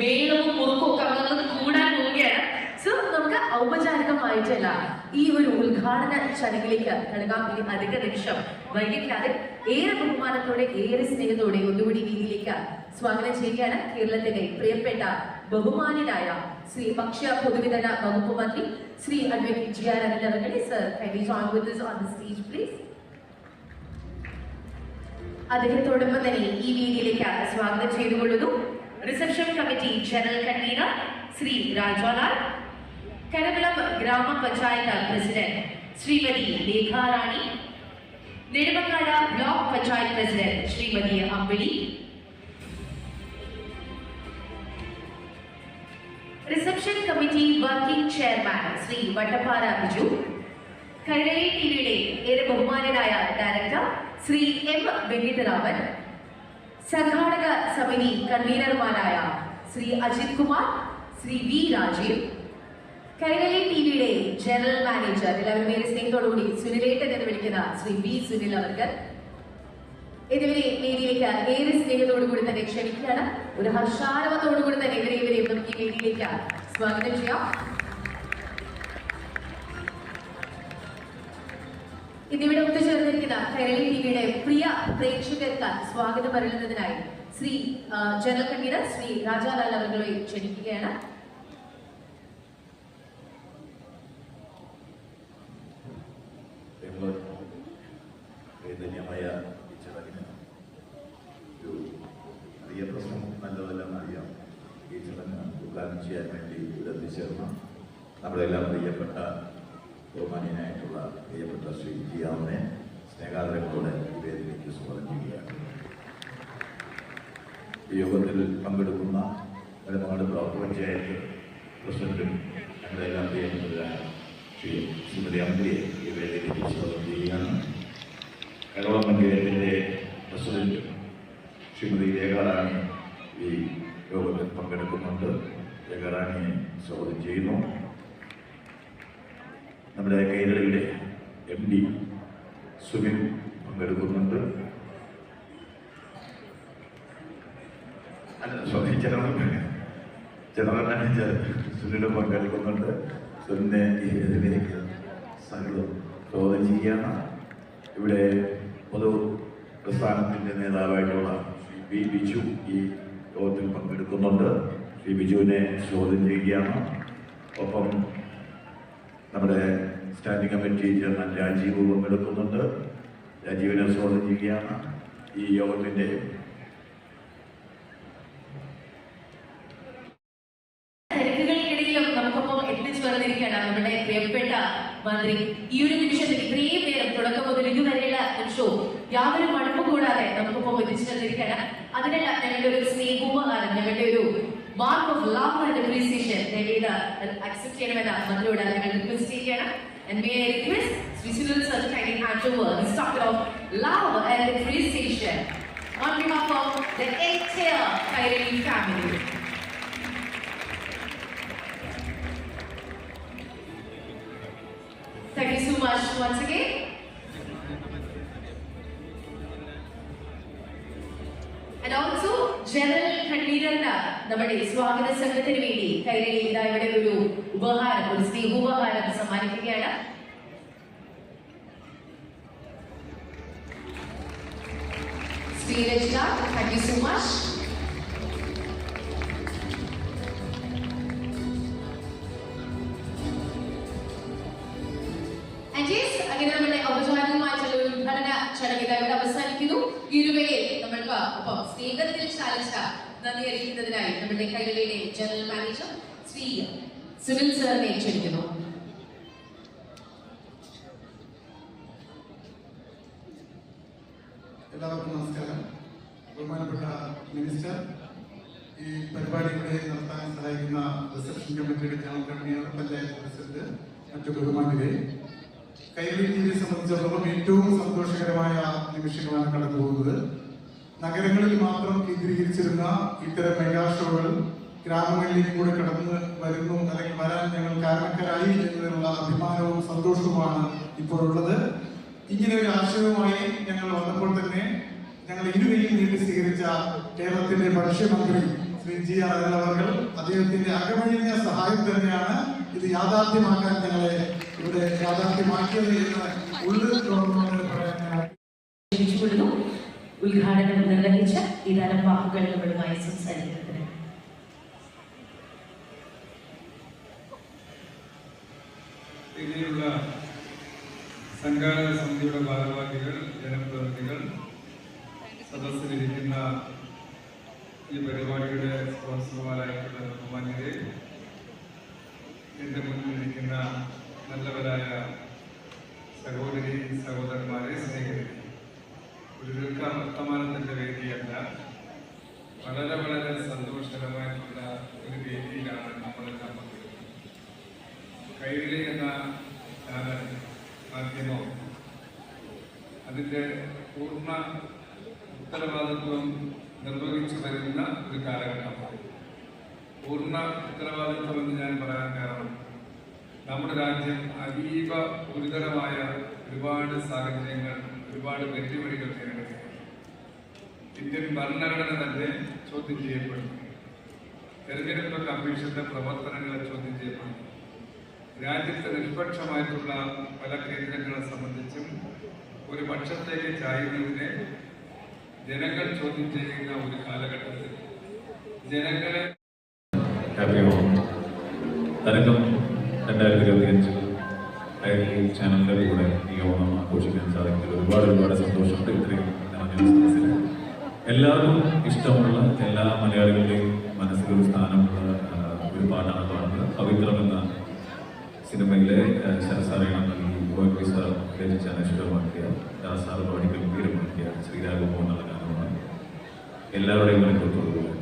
മേളവും മുറുക്കും ഒക്കെ അങ്ങനെ കൂടാൻ പോവുകയാണ്. സോ നമുക്ക് ഔപചാരികമായിട്ടല്ല ഈ ഒരു ഉദ്ഘാടന ചടങ്ങിലേക്ക് കടകാം ഇനി അധിക നിമിഷം വൈകിക്കാതെ ഏറെ ബഹുമാനത്തോടെ ഏറെ സ്നേഹത്തോടെ ഒന്നുകൂടി രീതിയിലേക്ക് സ്വാഗതം ചെയ്യുകയാണ് കേരളത്തിന്റെ പ്രിയപ്പെട്ട ബഹുമാനായ ശ്രീ ഭക്ഷ്യ പൊതുവിതരണ വകുപ്പ് മന്ത്രി ശ്രീ അഡ്വക്കേറ്റ് അദ്ദേഹത്തോടൊപ്പം തന്നെ ഈ വേദിയിലേക്ക് സ്വാഗതം ചെയ്തുകൊള്ളുന്നു. Reception committee general convener Shri Rajolal Karakulam ഗ്രാമപഞ്ചായത്ത് president Shrimati Lekharani Nedumangad block panchayat president Shrimati Ambili reception committee working chairman Shri Vattappara Biju Kairali ടിവിയുടെ ഏറെ ബഹുമാനനായ ഡയറക്ടർ ശ്രീ എം വെങ്കിട്ടരാമൻ സംഘാടക സമിതി കൺവീനർമാരായ ശ്രീ അജിത് കുമാർ ശ്രീ വി രാജീവ്. കൈരളി ടിവിയുടെ ജനറൽ മാനേജർ എല്ലാവരും ഏറെ സ്നേഹത്തോടുകൂടി സുനിലേട്ടൻ എന്ന് വിളിക്കുന്ന ശ്രീ വി സുനിൽ അവർക്ക് ഇതുവരെ വേദിയിലേക്ക് ഏറെ സ്നേഹത്തോടുകൂടി തന്നെ ക്ഷണിക്കുകയാണ്. ഒരു ഹർഷാരവത്തോടുകൂടി തന്നെ ഇവരെ ഇവരെ നമുക്ക് ഈ വേദിയിലേക്ക് സ്വാഗതം ചെയ്യാം. ഒത്തുചേർന്നിരിക്കുന്ന കൈരളി ടിവിയുടെ പ്രിയ പ്രേക്ഷകർക്ക് സ്വാഗതം പറയുന്നതിനായി ശ്രീ ജനറൽ കൺവീനർ ശ്രീ രാജാലാൽ അവരുടെ ക്ഷണിക്കുകയാണ്. വേദനീയമായ ഈ ചടങ്ങിന് ഒരു വലിയ പ്രശ്നം അറിയാം. ഈ ചടങ്ങ് ഉദ്ഘാടനം ചെയ്യാൻ വേണ്ടി ഇവിടെ എത്തിച്ചേർന്ന. നമ്മളെല്ലാം പ്രിയപ്പെട്ട ബഹുമാനീയനായിട്ടുള്ള പ്രിയപ്പെട്ട ശ്രീ ജിയാമിനെ സ്നേഹാദരങ്ങളോടെ ഈ വേദിയിലേക്ക് സ്വാഗതം ചെയ്യുകയാണ്. ഈ യോഗത്തിൽ പങ്കെടുക്കുന്ന നെടുമങ്ങാട് ബ്ലോക്ക് പഞ്ചായത്ത് പ്രസിഡന്റും ഞങ്ങളെല്ലാം പ്രിയപ്പെട്ടവരായ ശ്രീ ശ്രീമതി അമ്പിയെ ഈ വേദിയിലേക്ക് സ്വാഗതം ചെയ്യുകയാണ്. കേരള പഞ്ചായത്തിന്റെ പ്രസിഡന്റ് ശ്രീമതി രേഖാറാണി ഈ യോഗത്തിൽ പങ്കെടുക്കുന്നുണ്ട്. രേഖാറാണിയെ സ്വാഗതം ചെയ്യുന്നു. നമ്മുടെ കൈരളിയുടെ എം ഡി സുനിൽ പങ്കെടുക്കുന്നുണ്ട് സോറി ജനറൽ ജനറൽ മാനേജർ സുനിലും പങ്കെടുക്കുന്നുണ്ട്. ഈ വേദിയിലേക്ക് സകലം സ്വാഗതം ചെയ്യുകയാണ്. ഇവിടെ പൊതു പ്രസ്ഥാനത്തിന്റെ നേതാവായിട്ടുള്ള ശ്രീ പി ബിജു ഈ യോഗത്തിൽ പങ്കെടുക്കുന്നുണ്ട്. ശ്രീ ബിജുവിനെ ചോദ്യം ചെയ്യുകയാണ്. ഒപ്പം നമ്മുടെ സ്റ്റാൻഡിംഗ് കമ്മിറ്റി ചെയർമാൻ രാജീവ് പങ്കെടുക്കുന്നുണ്ട് രാജീവിനെ സ്വാഗതം ചെയ്യുകയാണ് ഈ യോഗത്തിന്റെ നമ്മുടെ മന്ത്രി. ഈ ഒരു നിമിഷത്തിൽ ഇത്രയും നേരം തുടക്കം മുതൽ ഇതുവരെയുള്ള നിമിഷവും യാതൊരു മടുപ്പ് കൂടാതെ നമുക്കൊപ്പം എത്തിച്ചേർന്നിരിക്കുകയാണ് അതിനെല്ലാം ഞങ്ങളുടെ ഒരു സ്നേഹോപകാരം ഞങ്ങളുടെ ഒരു mark of love and appreciation accept ചെയ്യണമെന്ന് മന്ത്രിയോട് ഞങ്ങൾ റിക്വസ്റ്റ് ചെയ്യുകയാണ്. And may I request Sri Sunil sir to kindly hand over of love and appreciation on behalf of the entire Kairali family. Thank you so much once again. നമ്മുടെ സ്വാഗത സംഘത്തിന് വേണ്ടി കൈരളി ഇതാ ഇവിടെ ഒരു ഉപഹാരം ഒരു സ്നേഹോപഹാരം സമ്മാനിക്കുകയാണ്. Sreerajitha thank you so much ഉദ്ഘാടന ചടങ്ങ് അവസാനിക്കുന്നു. ഇരുവയിൽ നമ്മൾക്ക് ഒപ്പം സ്നേഹത്തിൽ ചാലിച്ച നന്ദി അറിയിക്കുന്നതിനായി നമ്മുടെ കൈകളിലെ ജനറൽ മാനേജർ ശ്രീ സിവിൽ സാറിനെ ക്ഷണിക്കുന്നു. എല്ലാവർക്കും നമസ്കാരം. ബഹുമാനപ്പെട്ട മിനിസ്റ്റർ ഈ പരിപാടി ഇവിടെ നടത്താൻ സഹായിക്കുന്ന റിസപ്ഷൻ കമ്മിറ്റിയുടെ ജനറൽ കൺവീനർ പഞ്ചായത്ത് പ്രസിഡന്റ് മറ്റു ബഹുമാനികളെ കൈരളി ടി വിയെ സംബന്ധിച്ചിടത്തോളം ഏറ്റവും സന്തോഷകരമായ നിമിഷങ്ങളാണ് കടന്നു പോകുന്നത് നഗരങ്ങളിൽ മാത്രം കേന്ദ്രീകരിച്ചിരുന്ന ഇത്തരം മെഗാ ഷോകൾ ഗ്രാമങ്ങളിലേക്ക് കൂടെ കടന്ന് വരുന്നു അല്ലെങ്കിൽ വരാൻ ഞങ്ങൾ കാരണക്കാരായി എന്നതിനുള്ള അഭിമാനവും സന്തോഷവുമാണ് ഇപ്പോഴുള്ളത് ഇങ്ങനെ ഒരു ആശയവുമായി ഞങ്ങൾ വന്നപ്പോൾ തന്നെ ഞങ്ങൾ ഇരുവരെയും നീട്ടി സ്വീകരിച്ച കേരളത്തിന്റെ ഭക്ഷ്യമന്ത്രി ശ്രീ ജി ആർ അവർ അദ്ദേഹത്തിന്റെ അകമഴിഞ്ഞ സഹായം തന്നെയാണ് ഇത് യാഥാർത്ഥ്യമാക്കാൻ ഞങ്ങളെ ഇവിടെ യാഥാർത്ഥ്യമാക്കിയത് എന്ന് ഉള്ളിൽ തുറന്നുകൊണ്ട് പറയാൻ ഉദ്ഘാടനം നിർവഹിച്ച ഏതാനും വാക്കുകൾ നമ്മളുമായി സംസാരിക്കുന്നതിന് സംഘാടക സമിതിയുടെ ഭാരവാഹികൾ ജനപ്രതിനിധികൾ സദസ്സിലിരിക്കുന്ന ഈ പരിപാടിയുടെ സ്പോൺസർമാരായിട്ടുള്ള നിർവഹിച്ചു വരുന്ന ഒരു കാലഘട്ടമാണ് പൂർണ ഉത്തരവാദിത്വമെന്ന് ഞാൻ പറയാൻ കാരണം നമ്മുടെ രാജ്യം അതീവ ഗുരുതരമായ ഒരുപാട് സാഹചര്യങ്ങൾ ഒരുപാട് വെല്ലുവിളികൾ നേരിടുകയാണ് ഇന്ത്യൻ ഭരണഘടന തന്നെ ചോദ്യം ചെയ്യപ്പെടുന്നു. തെരഞ്ഞെടുപ്പ് കമ്മീഷന്റെ പ്രവർത്തനങ്ങളെ ചോദ്യം ചെയ്യപ്പെടുന്നു. രാജ്യത്തെ നിഷ്പക്ഷമായിട്ടുള്ള പല കേന്ദ്രങ്ങളെ സംബന്ധിച്ചും ഒരു പക്ഷത്തേക്ക് ചായുന്നതിനെ ജനങ്ങൾ ചോദ്യം ചെയ്യുന്ന ഒരു കാലഘട്ടത്തിൽ ജനങ്ങളെ രണ്ടായിരത്തി ഇരുപത്തി അഞ്ച് ഈ ചാനലിന്റെ കൂടെ ഈ ഓണം ആഘോഷിക്കാൻ സാധിക്കുന്നത് ഒരുപാട് ഒരുപാട് സന്തോഷമുണ്ട്. ഇത്രയും എല്ലാവർക്കും ഇഷ്ടമുള്ള എല്ലാ മലയാളികളുടെയും മനസ്സിൽ ഒരു സ്ഥാനമുള്ള ഒരു പാട്ടാണ് പാടുന്നത്. പവിത്രം എന്ന സിനിമയിലെ ശരസാറിയണം രചിച്ച അനശ്വരമാക്കിയ ദാസാർ പാടികൾ വീരമാക്കിയ ശ്രീരാഘവോ എന്നുള്ള ഗാനമാണ് എല്ലാവരുടെയും നേതൃത്വത്തോടുകൂടി